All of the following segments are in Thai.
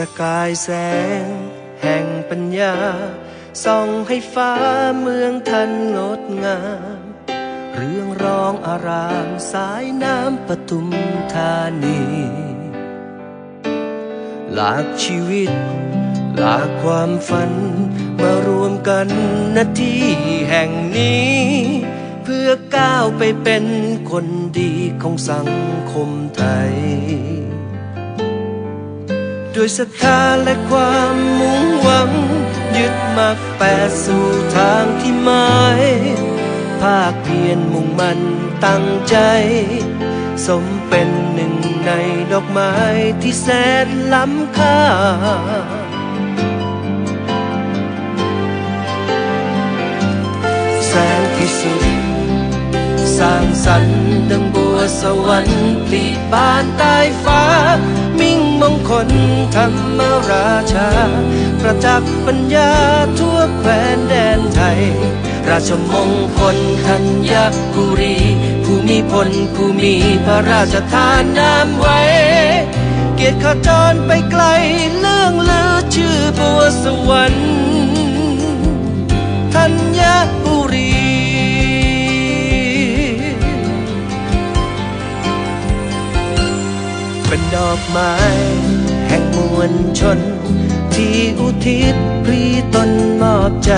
ประกายแสง แห่งปัญญา ส่องให้ฟ้าเมืองทันงดงาม เรื่องร้องอารามสายน้ำปทุมธานี หลากชีวิต หลากความฝัน มารวมกันณที่แห่งนี้ เพื่อก้าวไปเป็นคนดีของสังคมไทย ด้วยศรัทธาและความมุ่งหวัง ยึดมักแปดสู่ทางที่หมายภาคเพียรมุ่งมันตั้งใจ สมเป็นหนึ่งในดอกไม้ที่แสนล้ำค่าแสนที่สุด สร้างสรรค์ดังบัวสวรรค์ปลีบานใต้ฟ้า ของคนธรรมราชา ประจักษ์ปัญญาทั่วแคว้นแดนไทย ราชมงคลธัญบุรีผู้มีพลผู้มีพระราชทานนามไว้ เกียรติขจรไปไกลเลื่องลือชื่อบัวสวรรค์ ดอกไม้ แห่งมวลชน ที่อุทิศพรีตนมอบใจ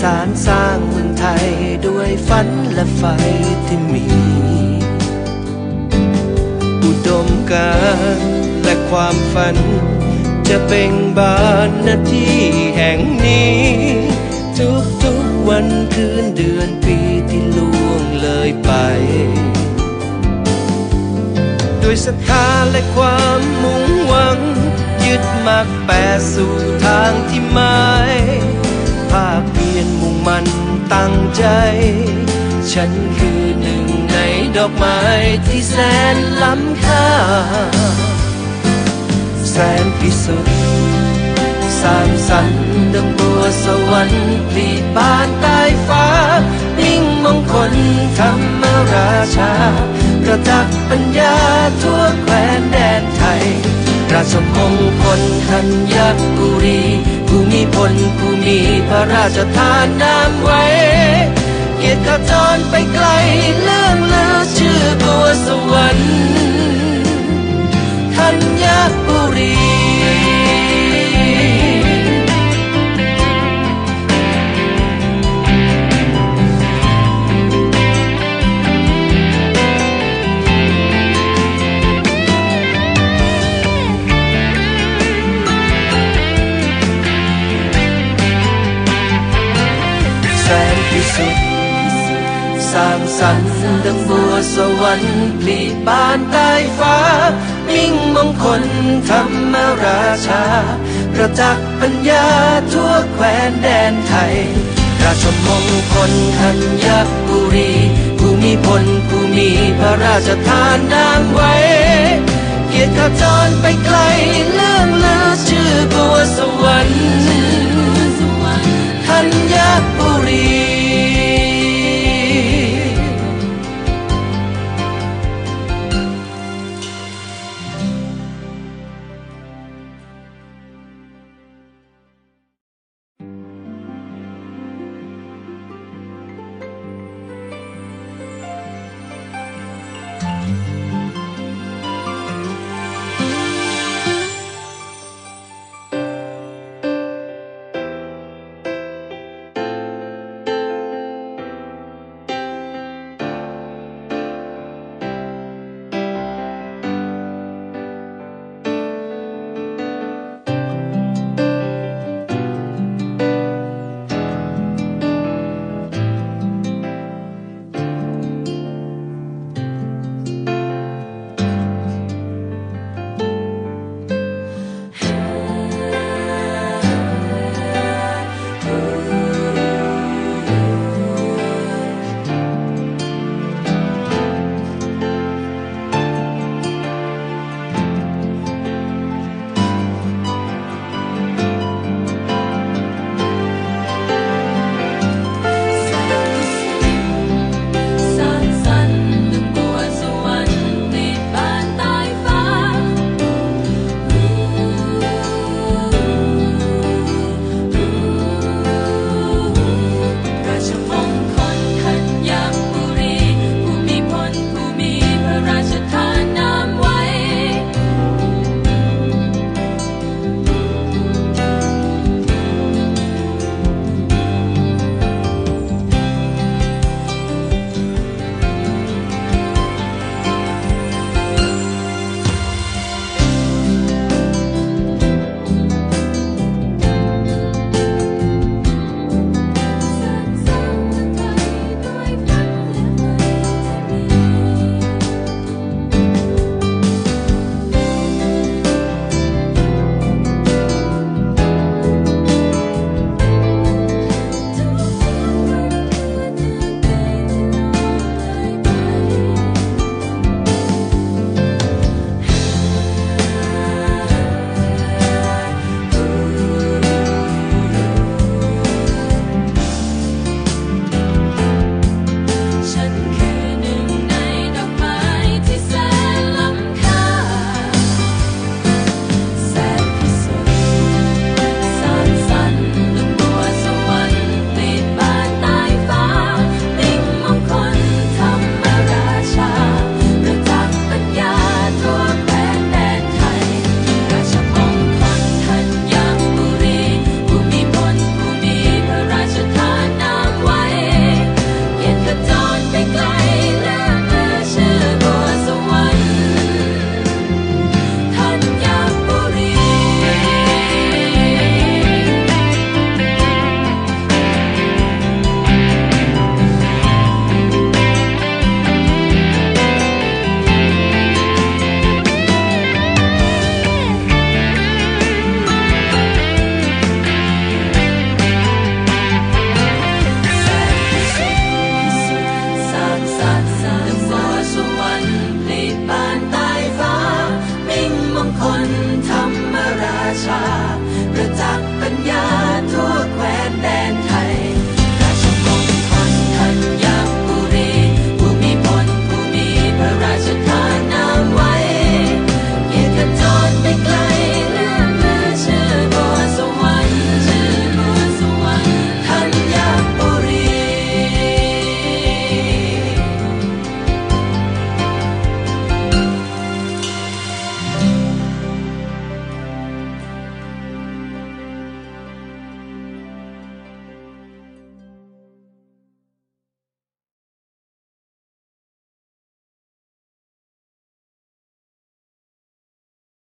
สารสร้างเมืองไทยด้วยฝันและไฟที่มี อุดมการและความฝัน จะเบ่งบานหน้าที่แห่งนี้ ด้วยศรัทธาและความมุ่งหวัง ยึดมักแปดสู่ทางที่หมายภาคเพียรมุ่งมันตั้งใจ ฉันคือหนึ่งในดอกไม้ที่แสนล้ำค่า แสนพิสุทธิ์สร้างสรรค์ดังบัวสวรรค์ปลีบานใต้ฟ้ามิ่งมงคลธรรมราชา ประจักษ์ปัญญาทั่วแคว้นแดนไทย ราชมงคลธัญบุรีผู้มีพลผู้มีพระราชทานนามไว้ เกียรติขจรไปไกลเลื่องลือชื่อบัวสวรรค์ธัญบุรี ร้างสรรค์ดังบัวสวรรค์ปลีบานใต้ฟ้า มิ่งมงคลธรรมราชา ประจักษ์ปัญญาทั่วแคว้นแดนไทย ราชมงคลธัญบุรีผู้มีพลผู้มีพระราชทานนามไว้ เกียรติขจรไปไกลเลื่องลือชื่อบัวสวรรค์